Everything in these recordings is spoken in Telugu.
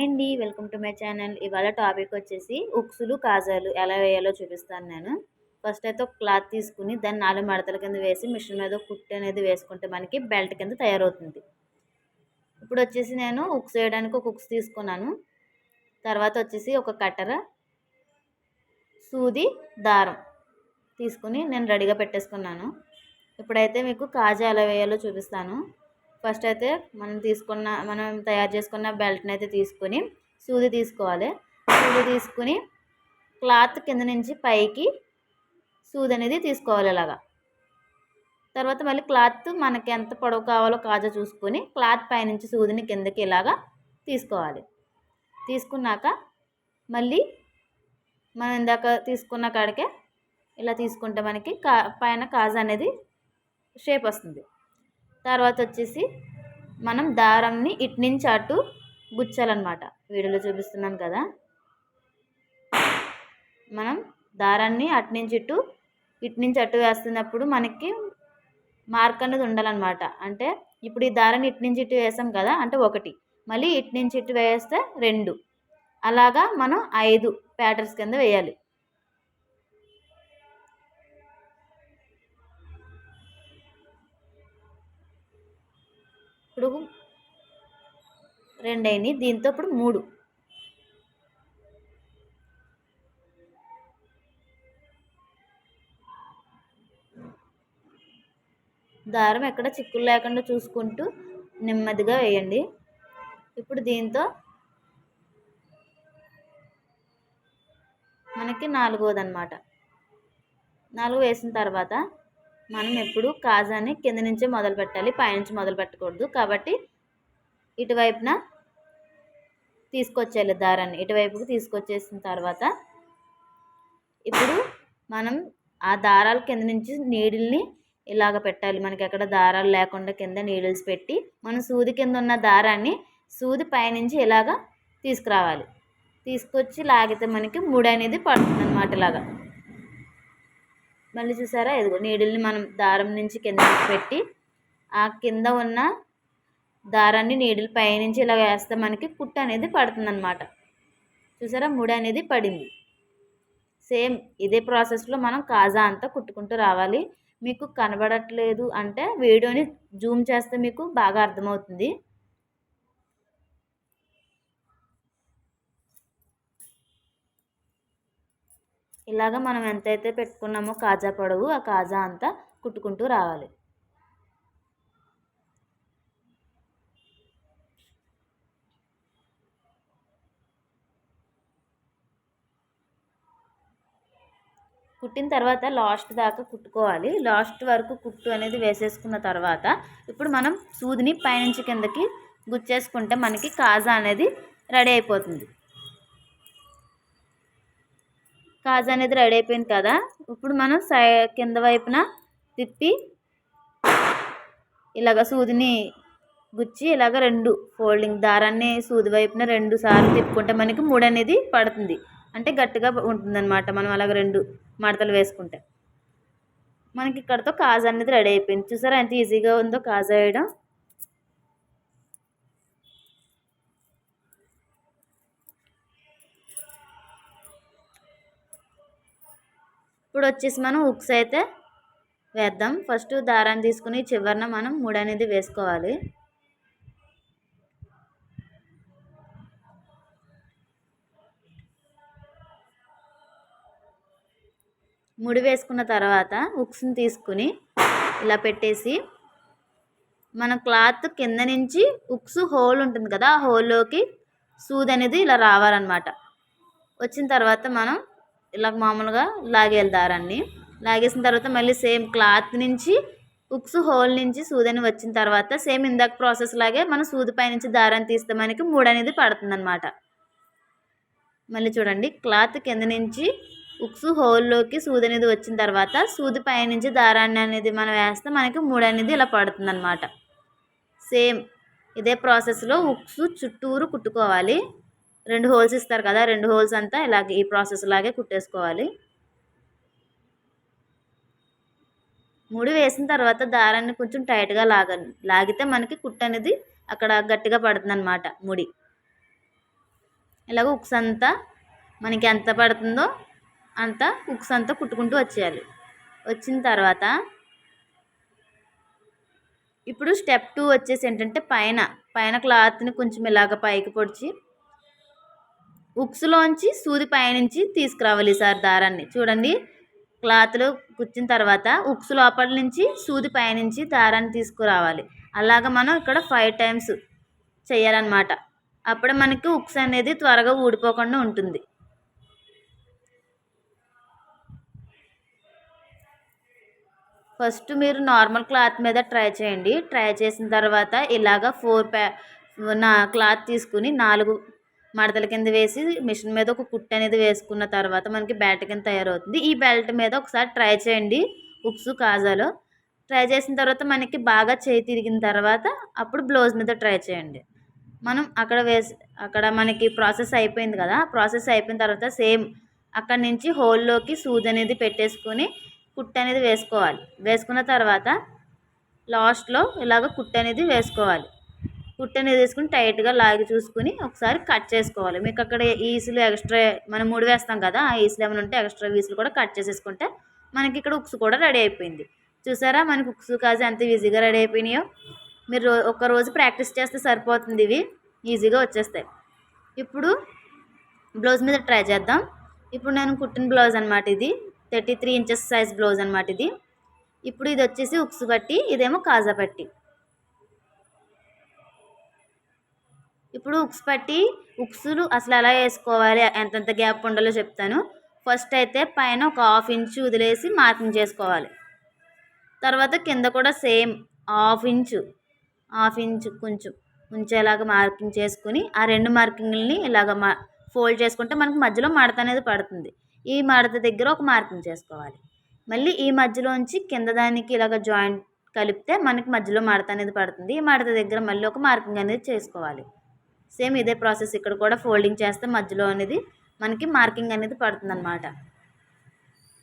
హాయ్ అండి. Welcome to my channel. ఇవాళ టాపిక్ వచ్చేసి ఉక్సులు కాజాలు ఎలా వేయాలో చూపిస్తాను నేను. ఫస్ట్ అయితే ఒక క్లాత్ తీసుకుని దాన్ని నాలుగు మడతల కింద వేసి మిషన్ మీద కుట్టి అనేది వేసుకుంటే మనకి బెల్ట్ కింద తయారవుతుంది. ఇప్పుడు వచ్చేసి నేను ఉక్స్ వేయడానికి ఒక ఉక్స్ తీసుకున్నాను. తర్వాత వచ్చేసి ఒక కట్టర సూది దారం తీసుకుని నేను రెడీగా పెట్టేసుకున్నాను. ఇప్పుడైతే మీకు కాజా ఎలా వేయాలో చూపిస్తాను. ఫస్ట్ అయితే మనం తీసుకున్న మనం తయారు చేసుకున్న బెల్ట్ని అయితే తీసుకొని సూది తీసుకోవాలి. సూది తీసుకుని క్లాత్ కింద నుంచి పైకి సూది అనేది తీసుకోవాలి ఇలాగా తర్వాత మళ్ళీ క్లాత్ మనకి ఎంత పొడవు కావాలో కాజా చూసుకొని క్లాత్ పైనుంచి సూదిని కిందకి ఇలాగా తీసుకోవాలి. తీసుకున్నాక మళ్ళీ మనం ఇందాక తీసుకున్న కాడికే ఇలా తీసుకుంటే మనకి కా పైన కాజా అనేది షేప్ వస్తుంది. తర్వాత వచ్చేసి మనం దారంని ఇటు నుంచి అటు గుచ్చాలన్నమాట. వీడియోలో చూపిస్తున్నాను కదా. మనం దారాన్ని అటు నుంచి ఇటు ఇటు నుంచి అటు వేస్తున్నప్పుడు మనకి మార్క్ అనేది ఉండాలన్నమాట. అంటే ఇప్పుడు ఈ దారాన్ని ఇటు నుంచి ఇటు వేసాం కదా అంటే ఒకటి. మళ్ళీ ఇటు నుంచి ఇటు వేస్తే రెండు. అలాగా మనం ఐదు ప్యాటర్న్స్ కింద వేయాలి. ఇప్పుడు రెండు అయినాయి దీంతో ఇప్పుడు మూడు. దారం ఎక్కడ చిక్కులు లేకుండా చూసుకుంటూ నెమ్మదిగా వేయండి. ఇప్పుడు దీంతో మనకి నాలుగోది అన్నమాట నాలుగు వేసిన తర్వాత మనం ఎప్పుడు కాజాని కింద నుంచే మొదలు పెట్టాలి పైనుంచి మొదలు పెట్టకూడదు. కాబట్టి ఇటువైపున తీసుకొచ్చేయాలి దారాన్ని. ఇటువైపుకి తీసుకొచ్చేసిన తర్వాత ఇప్పుడు మనం ఆ దారాల కింద నుంచి నీడిల్ని ఇలాగ పెట్టాలి. మనకి ఎక్కడ దారాలు లేకుండా కింద నీడిల్స్ పెట్టి మనం సూది కింద ఉన్న దారాన్ని సూది పైనుంచి ఇలాగ తీసుకురావాలి. తీసుకొచ్చి లాగితే మనకి ముడి అనేది పడుతుంది అనమాట ఇలాగా. మళ్ళీ చూసారా? ఇదిగో నీడిల్ని మనం దారం నుంచి కింద పెట్టి ఆ కింద ఉన్న దారాన్ని నీడిల్ పైనుంచి ఇలా వేస్తే మనకి కుట్టు అనేది పడుతుందన్నమాట. చూసారా? ముడి అనేది పడింది. సేమ్ ఇదే ప్రాసెస్లో మనం కాజా అంతా కుట్టుకుంటూ రావాలి. మీకు కనబడట్లేదు అంటే వీడియోని జూమ్ చేస్తే మీకు బాగా అర్థమవుతుంది. ఇలాగ మనం ఎంతైతే పెట్టుకున్నామో కాజా పొడవు ఆ కాజా అంతా కుట్టుకుంటూ రావాలి. కుట్టిన తర్వాత లాస్ట్ దాకా కుట్టుకోవాలి. లాస్ట్ వరకు కుట్టు అనేది వేసేసుకున్న తర్వాత ఇప్పుడు మనం సూదిని పైనుంచి కిందకి గుచ్చేసుకుంటే మనకి కాజా అనేది రెడీ అయిపోతుంది. కాజా అనేది రెడీ అయిపోయింది కదా. ఇప్పుడు మనం సై కింద వైపున తిప్పి ఇలాగ సూదిని గుచ్చి ఇలాగ రెండు ఫోల్డింగ్ దారాన్ని సూది వైపున రెండు సార్లు తిప్పుకుంటే మనకి మూడు అనేది పడుతుంది. అంటే గట్టిగా ఉంటుందన్నమాట మనం అలాగ రెండు మడతలు వేసుకుంటే. మనకి ఇక్కడతో కాజా అనేది రెడీ అయిపోయింది. చూసారా ఎంత ఈజీగా ఉందో కాజా వేయడం. ఇప్పుడు వచ్చేసి మనం ఉక్స్ అయితే వేద్దాం. ఫస్ట్ దారాన్ని తీసుకుని చివరిన మనం ముడి అనేది వేసుకోవాలి. ముడి వేసుకున్న తర్వాత ఉక్స్ని తీసుకుని ఇలా పెట్టేసి మన క్లాత్ కింద నుంచి ఉక్స్ హోల్ ఉంటుంది కదా ఆ హోల్లోకి సూది అనేది ఇలా రావాలన్నమాట. వచ్చిన తర్వాత మనం ఇలా మామూలుగా లాగేయాలి దారాన్ని లాగేసిన తర్వాత మళ్ళీ సేమ్ క్లాత్ నుంచి ఉక్స్ హోల్ నుంచి సూదని వచ్చిన తర్వాత సేమ్ ఇందాక ప్రాసెస్ లాగే మనం సూది పై నుంచి దారాన్ని తీస్తే మనకి మూడు అనేది పడుతుంది అనమాట మళ్ళీ చూడండి క్లాత్ కింద నుంచి ఉక్స్ హోల్లోకి సూది అనేది వచ్చిన తర్వాత సూది పైనుంచి దారాన్ని అనేది మనం వేస్తే మనకి మూడు అనేది ఇలా పడుతుందనమాట సేమ్ ఇదే ప్రాసెస్లో ఉక్స్ చుట్టూరు కుట్టుకోవాలి. రెండు హోల్స్ ఇస్తారు కదా రెండు హోల్స్ అంతా ఇలాగే ఈ ప్రాసెస్ లాగే కుట్టేసుకోవాలి. ముడి వేసిన తర్వాత దారాన్ని కొంచెం టైట్గా లాగండి లాగితే మనకి కుట్టు అనేది అక్కడ గట్టిగా పడుతుంది అనమాట ముడి. ఇలాగ ఉక్స్ అంతా మనకి ఎంత పడుతుందో అంత ఉక్స్ అంతా కుట్టుకుంటూ వచ్చేయాలి. వచ్చిన తర్వాత ఇప్పుడు స్టెప్ టూ వచ్చేసి ఏంటంటే పైన పైన క్లాత్ని కొంచెం ఇలాగ పైకి పొడిచి ఉక్స్లోంచి సూది పైనుంచి తీసుకురావాలి సార్ దారాన్ని. చూడండి క్లాత్లో కుచ్చిన తర్వాత ఉక్స్ లోపల నుంచి సూది పైనుంచి దారాన్ని తీసుకురావాలి. అలాగ మనం ఇక్కడ ఫైవ్ టైమ్స్ చేయాలన్నమాట. అప్పుడే మనకి ఉక్స్ అనేది త్వరగా ఊడిపోకుండా ఉంటుంది. ఫస్ట్ మీరు నార్మల్ క్లాత్ మీద ట్రై చేయండి. ట్రై చేసిన తర్వాత ఇలాగ ఫోర్ ప్యా నా క్లాత్ తీసుకుని నాలుగు మడతల కింద వేసి మిషన్ మీద ఒక కుట్టు అనేది వేసుకున్న తర్వాత మనకి బెల్ట్ కింద తయారవుతుంది. ఈ బెల్ట్ మీద ఒకసారి ట్రై చేయండి ఉక్స్ కాజాలో. ట్రై చేసిన తర్వాత మనకి బాగా చేయి తిరిగిన తర్వాత అప్పుడు బ్లౌజ్ మీద ట్రై చేయండి. మనం అక్కడ వేసి అక్కడ మనకి ప్రాసెస్ అయిపోయింది కదా ప్రాసెస్ అయిపోయిన తర్వాత సేమ్ అక్కడ నుంచి హోల్లోకి సూది అనేది పెట్టేసుకొని కుట్టు అనేది వేసుకోవాలి. వేసుకున్న తర్వాత లాస్ట్లో ఇలాగ కుట్టు అనేది వేసుకోవాలి. కుట్టు అనేది వేసుకుని టైట్గా లాగి చూసుకుని ఒకసారి కట్ చేసుకోవాలి. మీకు అక్కడ ఈసులు ఎక్స్ట్రా మనం ముడి వేస్తాం కదా ఆ ఈసులు ఏమైనా ఉంటే ఎక్స్ట్రా ఈసులు కూడా కట్ చేసేసుకుంటే మనకి ఇక్కడ ఉక్స్ కూడా రెడీ అయిపోయింది. చూసారా? మనకి ఉక్స్ కాజు ఎంత ఈజీగా రెడీ అయిపోయినాయో. మీరు ఒక రోజు ప్రాక్టీస్ చేస్తే సరిపోతుంది ఇవి. ఈజీగా వచ్చేస్తాయి. ఇప్పుడు బ్లౌజ్ మీద ట్రై చేద్దాం. ఇప్పుడు నేను కుట్టిన బ్లౌజ్ అనమాట ఇది. Thirty three inches size blouse అనమాట ఇది. ఇప్పుడు ఇది వచ్చేసి ఉక్స్ పట్టి ఇదేమో కాజా పట్టి. ఇప్పుడు ఉక్స్ పట్టి ఉక్సులు అసలు ఎలా వేసుకోవాలి ఎంతెంత గ్యాప్ ఉండాలో చెప్తాను. ఫస్ట్ అయితే పైన ఒక హాఫ్ ఇంచ్ వదిలేసి మార్కింగ్ చేసుకోవాలి. తర్వాత కింద కూడా same half inch half inch కొంచెం ఉంచేలాగా మార్కింగ్ చేసుకుని ఆ రెండు మార్కింగ్ని ఇలాగ మా ఫోల్డ్ చేసుకుంటే మనకు మధ్యలో మడత అనేది పడుతుంది. ఈ మడత దగ్గర ఒక మార్కింగ్ చేసుకోవాలి. మళ్ళీ ఈ మధ్యలోంచి కింద దానికి ఇలాగ జాయింట్ కలిపితే మనకి మధ్యలో మడత అనేది పడుతుంది. ఈ మడత దగ్గర మళ్ళీ ఒక మార్కింగ్ అనేది చేసుకోవాలి. సేమ్ ఇదే ప్రాసెస్ ఇక్కడ కూడా ఫోల్డింగ్ చేస్తే మధ్యలో అనేది మనకి మార్కింగ్ అనేది పడుతుందన్నమాట.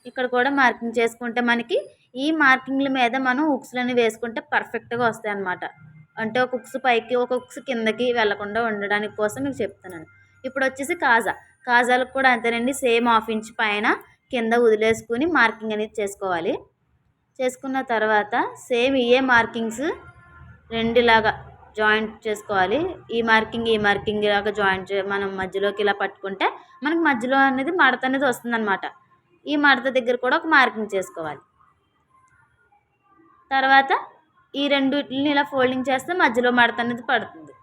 ఇక్కడ కూడా మార్కింగ్ చేసుకుంటే మనకి ఈ మార్కింగ్ల మీద మనం ఉక్స్లని వేసుకుంటే పర్ఫెక్ట్గా వస్తాయి అన్నమాట అంటే ఒక ఉక్స్ పైకి ఒక ఉక్స్ కిందకి వెళ్ళకుండా ఉండడానికి కోసం మీకు చెప్తున్నాను. ఇప్పుడు వచ్చేసి కాజా. కాజాలకు కూడా అంతేనండి సేమ్ హాఫ్ ఇంచ్ పైన కింద వదిలేసుకుని మార్కింగ్ అనేది చేసుకోవాలి. చేసుకున్న తర్వాత సేమ్ ఇయే మార్కింగ్స్ రెండులాగా జాయింట్ చేసుకోవాలి. ఈ మార్కింగ్ ఈ మార్కింగ్ ఇలాగ జాయింట్ మనం మధ్యలోకి ఇలా పట్టుకుంటే మనకి మధ్యలో అనేది మడత అనేది వస్తుందన్నమాట. ఈ మడత దగ్గర కూడా ఒక మార్కింగ్ చేసుకోవాలి. తర్వాత ఈ రెండుని ఇలా ఫోల్డింగ్ చేస్తే మధ్యలో మడత అనేది పడుతుంది.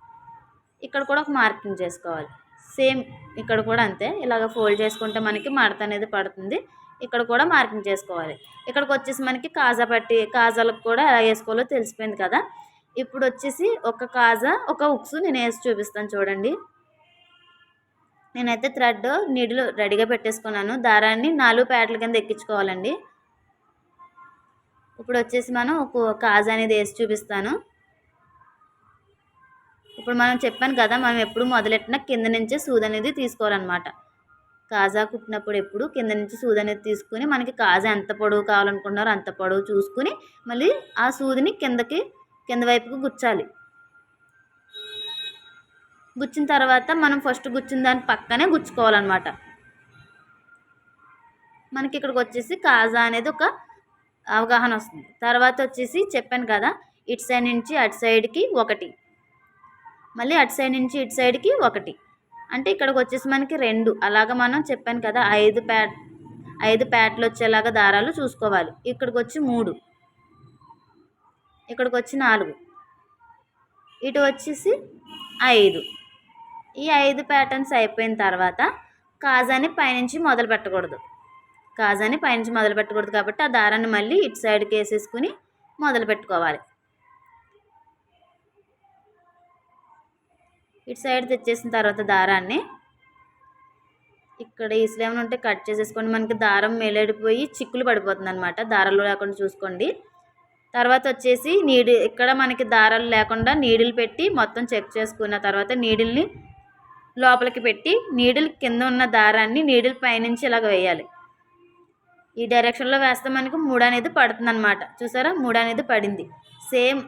ఇక్కడ కూడా ఒక మార్కింగ్ చేసుకోవాలి. సేమ్ ఇక్కడ కూడా అంతే. ఇలాగ ఫోల్డ్ చేసుకుంటే మనకి మడత అనేది పడుతుంది. ఇక్కడ కూడా మార్కింగ్ చేసుకోవాలి. ఇక్కడికి వచ్చేసి మనకి కాజా పట్టి కాజాలకు కూడా ఎలా వేసుకోవాలో తెలిసిపోయింది కదా. ఇప్పుడు వచ్చేసి ఒక కాజా ఒక ఉక్స్ నేను వేసి చూపిస్తాను చూడండి. నేనైతే థ్రెడ్ నీడిలు రెడీగా పెట్టేసుకున్నాను. దారాన్ని నాలుగు ప్యాట్ల కింద ఎక్కించుకోవాలండి. ఇప్పుడు వచ్చేసి మనం ఒక కాజా అనేది వేసి చూపిస్తాను. ఇప్పుడు మనం చెప్పాను కదా మనం ఎప్పుడు మొదలెట్టిన కింద నుంచే సూది అనేది తీసుకోవాలన్నమాట. కాజా కుట్టినప్పుడు ఎప్పుడు కింద నుంచి సూది అనేది తీసుకుని మనకి కాజా ఎంత పొడవు కావాలనుకున్నారో అంత పొడవు చూసుకుని మళ్ళీ ఆ సూదిని కిందకి కింద వైపుకు గుచ్చాలి. గుచ్చిన తర్వాత మనం ఫస్ట్ గుచ్చిన దాని పక్కనే గుచ్చుకోవాలన్నమాట. మనకి ఇక్కడికి వచ్చేసి కాజా అనేది ఒక అవగాహన వస్తుంది. తర్వాత వచ్చేసి చెప్పాను కదా ఇటు సైడ్ నుంచి అటు సైడ్కి ఒకటి. మళ్ళీ అటు సైడ్ నుంచి ఇటు సైడ్కి ఒకటి. అంటే ఇక్కడికి వచ్చేసి మనకి రెండు. అలాగ మనం చెప్పాను కదా ఐదు ప్యాట్ ఐదు ప్యాట్లు వచ్చేలాగా దారాలు చూసుకోవాలి. ఇక్కడికి వచ్చి మూడు. ఇక్కడికి వచ్చి నాలుగు. ఇటు వచ్చేసి ఐదు. ఈ ఐదు ప్యాటర్న్స్ అయిపోయిన తర్వాత కాజాని పైనుంచి మొదలు పెట్టకూడదు. కాజాని పైనుంచి మొదలు పెట్టకూడదు కాబట్టి ఆ దారాన్ని మళ్ళీ ఇటు సైడ్కి వేసేసుకుని మొదలు పెట్టుకోవాలి. ఇటు సైడ్ తెచ్చేసిన తర్వాత దారాన్ని ఇక్కడ ఈసులు ఏమైనా ఉంటే కట్ చేసేసుకోండి. మనకి దారం మేలేడిపోయి చిక్కులు పడిపోతుంది అనమాట దారాలు లేకుండా చూసుకోండి. తర్వాత వచ్చేసి నీడి ఇక్కడ మనకి దారాలు లేకుండా నీడిల్ పెట్టి మొత్తం చెక్ చేసుకున్న తర్వాత నీడిల్ని లోపలికి పెట్టి నీడిల్ కింద ఉన్న దారాన్ని నీడిల్ పైనుంచి ఇలాగ వేయాలి. ఈ డైరెక్షన్లో వేస్తే మనకి మూడు అనేది పడుతుంది అనమాట చూసారా? మూడు అనేది పడింది. సేమ్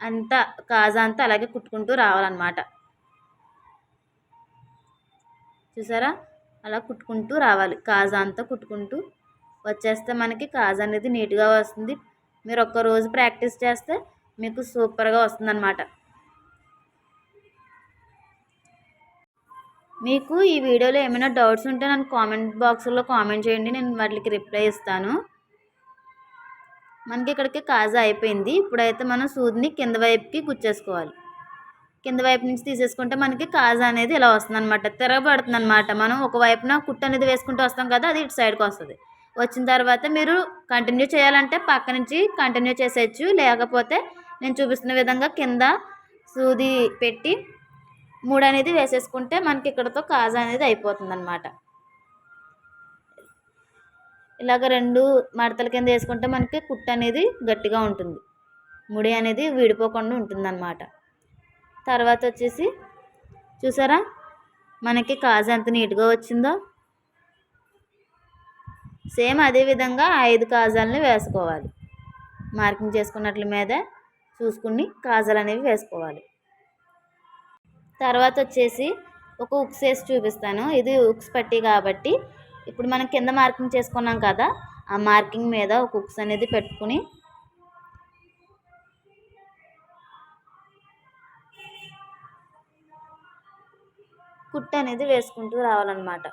అంతా కాజా అంతా అలాగే కుట్టుకుంటూ రావాలన్నమాట. చూసారా? అలా కుట్టుకుంటూ రావాలి. కాజా అంతా కుట్టుకుంటూ వచ్చేస్తే మనకి కాజ్ అనేది నీట్గా వస్తుంది. మీరు ఒక్క రోజు ప్రాక్టీస్ చేస్తే మీకు సూపర్గా వస్తుంది అనమాట మీకు ఈ వీడియోలో ఏమైనా డౌట్స్ ఉంటే నన్ను కామెంట్ బాక్స్లో కామెంట్ చేయండి నేను వాటికి రిప్లై ఇస్తాను. మనకి ఇక్కడికి కాజా అయిపోయింది. ఇప్పుడైతే మనం సూదిని కింద వైపుకి గుచ్చేసుకోవాలి. కింద వైపు నుంచి తీసేసుకుంటే మనకి కాజా అనేది ఇలా వస్తుంది అనమాట తిరగబడుతుంది అనమాట మనం ఒక వైపున కుట్టు అనేది వేసుకుంటూ వస్తాం కదా అది ఇటు సైడ్కి వస్తుంది. వచ్చిన తర్వాత మీరు కంటిన్యూ చేయాలంటే పక్క నుంచి కంటిన్యూ చేసేయచ్చు. లేకపోతే నేను చూపిస్తున్న విధంగా కింద సూది పెట్టి మూడు అనేది వేసేసుకుంటే మనకి ఇక్కడతో కాజా అనేది అయిపోతుంది అనమాట ఇలాగ రెండు మడతల కింద వేసుకుంటే మనకి కుట్టు అనేది గట్టిగా ఉంటుంది. ముడి అనేది విడిపోకుండా ఉంటుందన్నమాట. తర్వాత వచ్చేసి చూసారా? మనకి కాజా ఎంత నీట్గా వచ్చిందో. సేమ్ అదే విధంగా ఐదు కాజాలని వేసుకోవాలి. మార్కింగ్ చేసుకున్నట్ల మీద చూసుకుని కాజాలు అనేవి వేసుకోవాలి. తర్వాత వచ్చేసి ఒక ఉక్స్ వేసి చూపిస్తాను. ఇది ఉక్స్ పట్టి కాబట్టి ఇప్పుడు మనం కింద మార్కింగ్ చేసుకున్నాం కదా ఆ మార్కింగ్ మీద ఒక ఉక్స్ అనేది పెట్టుకుని కుట్ట అనేది వేసుకుంటూ రావాలన్నమాట.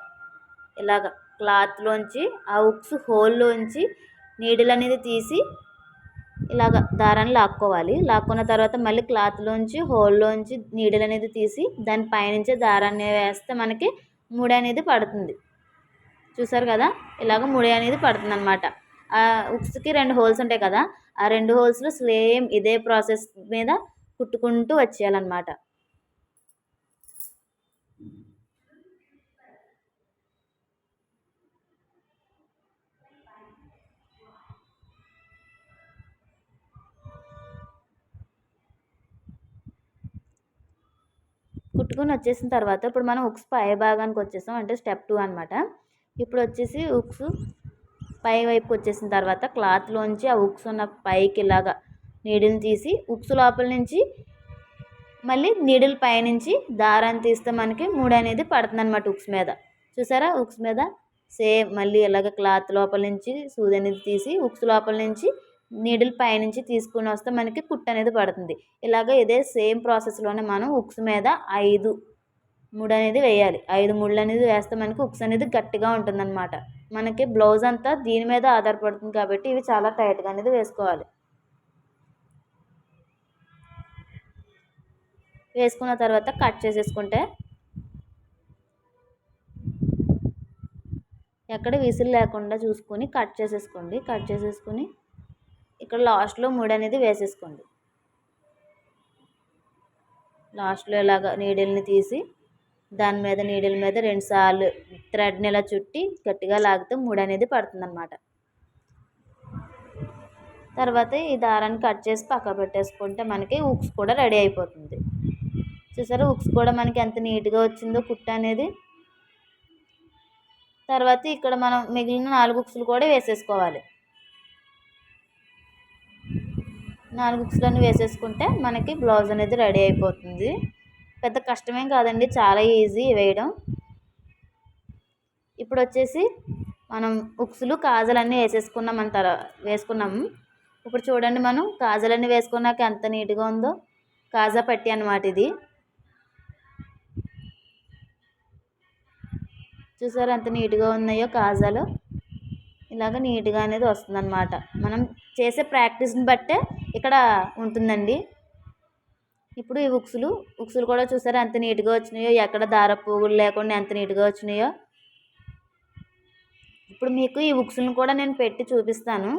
ఇలాగా. క్లాత్లోంచి ఆ ఉక్స్ హోల్లోంచి నీడిల్ అనేది తీసి ఇలాగ దారాన్ని లాక్కోవాలి. లాక్కున్న తర్వాత మళ్ళీ క్లాత్లోంచి హోల్లోంచి నీడిల్ అనేది తీసి దాని పైనుంచి దారాన్ని వేస్తే మనకి ముడి అనేది పడుతుంది. చూసారు కదా? ఇలాగ ముడి అనేది పడుతుంది అనమాట ఆ ఉక్స్కి రెండు హోల్స్ ఉంటాయి కదా? ఆ రెండు హోల్స్లో సేమ్ ఇదే ప్రాసెస్ మీద కుట్టుకుంటూ వచ్చేయాలన్నమాట. కుట్టుకొని వచ్చేసిన తర్వాత ఇప్పుడు మనం ఉక్స్ పై భాగానికి వచ్చేసాం. అంటే స్టెప్ టూ అనమాట ఇప్పుడు వచ్చేసి ఉక్స్ పై వైపు వచ్చేసిన తర్వాత క్లాత్లోంచి ఆ ఉక్స్ ఉన్న పైకి ఇలాగా నీడిల్ని తీసి ఉక్స్ లోపల నుంచి మళ్ళీ నీడిల్ పైనుంచి దారాన్ని తీస్తే మనకి మూడు అనేది పడుతుంది అనమాట ఉక్స్ మీద. చూసారా? ఉక్స్ మీద సేమ్ మళ్ళీ ఇలాగ క్లాత్ లోపల నుంచి సూది అనేది తీసి ఉక్స్ లోపల నుంచి నీడిల్ పైనుంచి తీసుకుని వస్తే మనకి కుట్ అనేది పడుతుంది. ఇలాగ ఇదే సేమ్ ప్రాసెస్లోనే మనం ఉక్స్ మీద ఐదు ముడి అనేది వేయాలి. ఐదు ముళ్ళు అనేది వేస్తే మనకి ఉక్స్ అనేది గట్టిగా ఉంటుందన్నమాట. మనకి బ్లౌజ్ అంతా దీని మీద ఆధారపడుతుంది కాబట్టి ఇవి చాలా టైట్గా అనేది వేసుకోవాలి. వేసుకున్న తర్వాత కట్ చేసేసుకుంటే ఎక్కడ విసిల్ లేకుండా చూసుకొని కట్ చేసేసుకోండి. కట్ చేసేసుకొని ఇక్కడ లాస్ట్లో మూడు అనేది వేసేసుకోండి. లాస్ట్లో ఇలాగ నీడిల్ని తీసి దాని మీద నీడిల్ మీద రెండు సార్లు థ్రెడ్ని ఇలా చుట్టి గట్టిగా లాగితే మూడు అనేది పడుతుంది అనమాట తర్వాత ఈ దారాన్ని కట్ చేసి పక్క పెట్టేసుకుంటే మనకి ఉక్స్ కూడా రెడీ అయిపోతుంది. చూసారా ఉక్స్ కూడా మనకి ఎంత నీట్గా వచ్చిందో కుట్ట అనేది. తర్వాత ఇక్కడ మనం మిగిలిన నాలుగు ఉక్సులు కూడా వేసేసుకోవాలి. నాలుగు హుక్స్లను వేసేసుకుంటే మనకి బ్లౌజ్ అనేది రెడీ అయిపోతుంది. పెద్ద కష్టమేం కాదండి చాలా ఈజీ వేయడం. ఇప్పుడు వచ్చేసి మనం ఉక్సులు కాజలన్నీ వేసేసుకున్నాం అంటారు వేసుకున్నాము ఇప్పుడు చూడండి మనం కాజలన్నీ వేసుకున్నాక ఎంత నీట్గా ఉందో. కాజా పట్టి అనమాట ఇది. చూసారు ఎంత నీట్గా ఉన్నాయో కాజాలు. ఇలాగ నీట్గా అనేది వస్తుందన్నమాట. మనం చేసే ప్రాక్టీస్ని బట్టే ఇక్కడ ఉంటుందండి. ఇప్పుడు ఈ ఉక్సులు ఉక్సులు కూడా చూసారా ఎంత నీట్గా వచ్చినాయో ఎక్కడ దార పోగులు లేకుండా ఎంత నీట్గా వచ్చినాయో? ఇప్పుడు మీకు ఈ ఉక్సులను కూడా నేను పెట్టి చూపిస్తాను.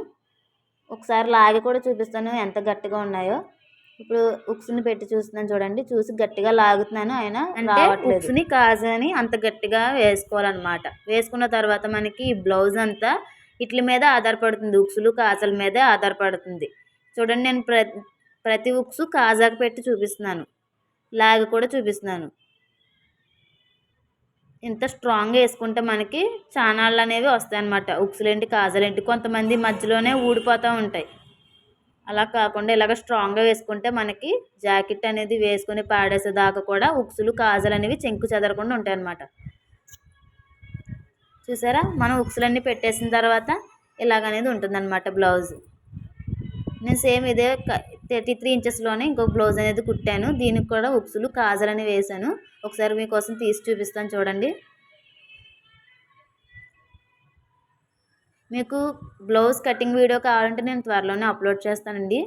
ఒకసారి లాగి కూడా చూపిస్తాను ఎంత గట్టిగా ఉన్నాయో. ఇప్పుడు ఉక్స్ని పెట్టి చూస్తున్నాను చూడండి చూసి గట్టిగా లాగుతున్నాను ఆయన అంటే ఉక్స్ని కాజని అంత గట్టిగా వేసుకోవాలన్నమాట. వేసుకున్న తర్వాత మనకి ఈ బ్లౌజ్ అంతా ఇట్ల మీద ఆధారపడుతుంది ఉక్సులు కాజల మీదే ఆధారపడుతుంది. చూడండి నేను ప్ర ప్రతి ఉక్స్ కాజాకు పెట్టి చూపిస్తున్నాను. లాగ్ కూడా చూపిస్తున్నాను. ఇంత స్ట్రాంగ్గా వేసుకుంటే మనకి చానాళ్ళు అనేవి వస్తాయన్నమాట. ఉక్సులేంటి కాజలేంటి కొంతమంది మధ్యలోనే ఊడిపోతూ ఉంటాయి. అలా కాకుండా ఇలాగ స్ట్రాంగ్గా వేసుకుంటే మనకి జాకెట్ అనేది వేసుకొని పాడేసేదాకా కూడా ఉక్సులు కాజలు అనేవి చెంకు చెదరకుండా ఉంటాయి అన్నమాట చూసారా? మనం ఉక్సులన్నీ పెట్టేసిన తర్వాత ఇలాగనేది ఉంటుందన్నమాట బ్లౌజ్. నేను సేమ్ ఇదే థర్టీ త్రీ ఇంచెస్లోనే ఇంకొక బ్లౌజ్ అనేది కుట్టాను. దీనికి కూడా ఉక్సులు కాజల్ అని వేశాను. ఒకసారి మీకోసం తీసి చూపిస్తాను చూడండి. మీకు బ్లౌజ్ కటింగ్ వీడియో కావాలంటే నేను త్వరలోనే అప్లోడ్ చేస్తానండి.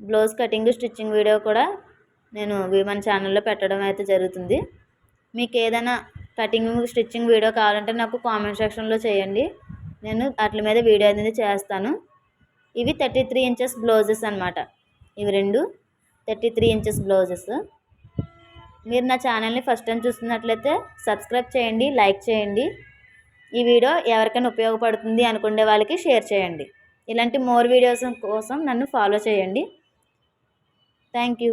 బ్లౌజ్ కటింగ్ స్టిచ్చింగ్ వీడియో కూడా నేను మన ఛానల్లో పెట్టడం అయితే జరుగుతుంది. మీకు ఏదైనా కటింగ్ స్టిచ్చింగ్ వీడియో కావాలంటే నాకు కామెంట్ సెక్షన్లో చేయండి. నేను వాటి మీద వీడియో అనేది చేస్తాను. ఇవి థర్టీ త్రీ ఇంచెస్ బ్లౌజెస్ అనమాట ఇవి రెండు థర్టీ త్రీ ఇంచెస్ బ్లౌజెస్. మీరు నా ఛానల్ని ఫస్ట్ టైం చూస్తున్నట్లయితే సబ్స్క్రైబ్ చేయండి లైక్ చేయండి. ఈ వీడియో ఎవరికైనా ఉపయోగపడుతుంది అనుకునే వాళ్ళకి షేర్ చేయండి. ఇలాంటి మోర్ వీడియోస్ కోసం నన్ను ఫాలో చేయండి. Thank you.